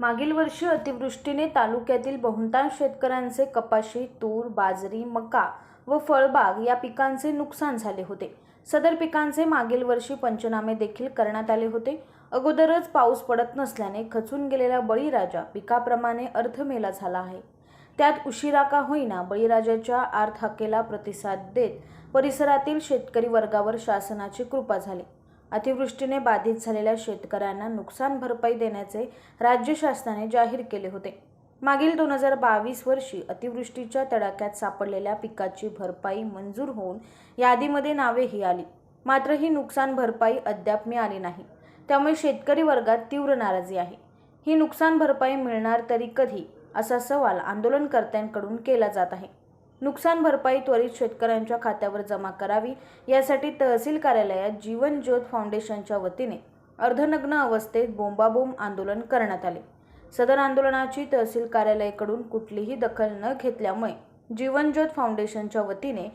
मागील वर्षी अतिवृष्टीने तालुक्यातील बहुतांश शेतकऱ्यांचे कपाशी तूर बाजरी मका व फळबाग या पिकांचे नुकसान झाले होते. सदर पिकांचे मागील वर्षी पंचनामे देखील करण्यात आले होते. अगोदरच पाऊस पडत नसल्याने खचून गेलेला बळीराजा पिकाप्रमाणे अर्थमेला झाला आहे. त्यात उशिरा का होईना बळीराजाच्या आर्थाकेला प्रतिसाद देत परिसरातील शेतकरी वर्गावर शासनाची कृपा झाली. अतिवृष्टीने बाधित झालेल्या शेतकऱ्यांना नुकसान भरपाई देण्याचे राज्य शासनाने जाहीर केले होते. मागील दोन हजार बावीस वर्षी अतिवृष्टीच्या तडाख्यात सापडलेल्या पिकाची भरपाई मंजूर होऊन यादीमध्ये नावेही आली. मात्र ही नुकसान भरपाई अद्याप मिळाली नाही. त्यामुळे शेतकरी वर्गात तीव्र नाराजी आहे. ही नुकसान भरपाई मिळणार तरी कधी असा सवाल आंदोलनकर्त्यांकडून केला जात आहे. नुकसान भरपाई त्वरित शेतकऱ्यांच्या खात्यावर जमा करावी यासाठी तहसील कार्यालयात जीवन ज्योत फाउंडेशनच्या वतीने अर्धनग्न अवस्थेत बोंबाबोंब आंदोलन करण्यात आले. सदर आंदोलनाची तहसील कार्यालयाकडून कुठलीही दखल न घेतल्यामुळे जीवनज्योत फाउंडेशनच्या वतीने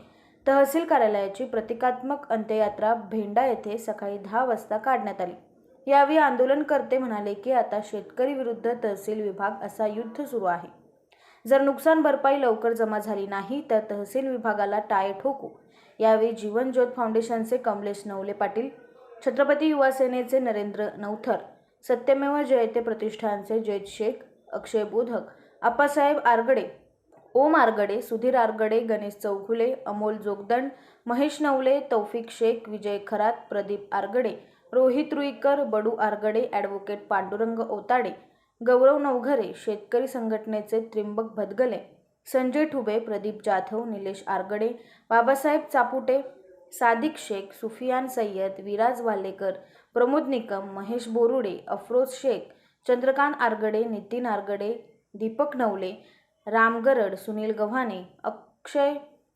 तहसील कार्यालयाची प्रतिकात्मक अंत्ययात्रा भेंडा येथे सकाळी दहा वाजता काढण्यात आली. यावेळी आंदोलनकर्ते म्हणाले की आता शेतकरी विरुद्ध तहसील विभाग असा युद्ध सुरू आहे. जर नुकसान भरपाई लवकर जमा झाली नाही तर तहसील विभागाला टाळे ठोकू. यावेळी जीवन ज्योत फाउंडेशनचे कमलेश नवले पाटील छत्रपती युवा सेनेचे नरेंद्र नवथर सत्यमेव जयते प्रतिष्ठानचे जयत शेख अक्षय बोधक आप्पासाहेब आरगडे ओम आरगडे सुधीर आरगडे गणेश चौघुले अमोल जोगदंड महेश नवले तौफिक शेख विजय खरात प्रदीप आरगडे रोहित रुईकर बडू आरगडे ॲडव्होकेट पांडुरंग ओताडे गौरव नवघरे शेतकरी संघटनेचे त्रिंबक भदगले संजय ठुबे प्रदीप जाधव निलेश आरगडे बाबासाहेब चापुटे सादिक शेख सुफियान सय्यद विराज वालेकर प्रमोद निकम महेश बोरुडे अफरोज शेख चंद्रकांत आरगडे नितीन आरगडे दीपक नवले राम गरड सुनील गव्हाणे अक्षय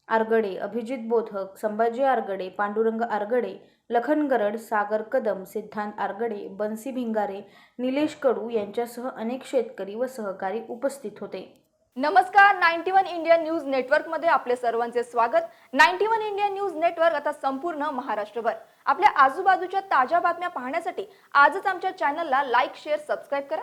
आरगडे अभिजित बोधक संभाजी आरगडे पांडुरंग आरगडे लखन गरड सागर कदम सिद्धांत आरगडे बन्सी भिंगारे निलेश कडू यांच्यासह अनेक शेतकरी व सहकारी उपस्थित होते. नमस्कार नाईन्टी वन इंडिया न्यूज नेटवर्कमध्ये आपले सर्वांचे स्वागत. Ninety one India news network आता संपूर्ण महाराष्ट्रभर. आपल्या आजूबाजूच्या ताज्या बातम्या पाहण्यासाठी आजच आमच्या चॅनलला लाईक शेअर सबस्क्राईब करा.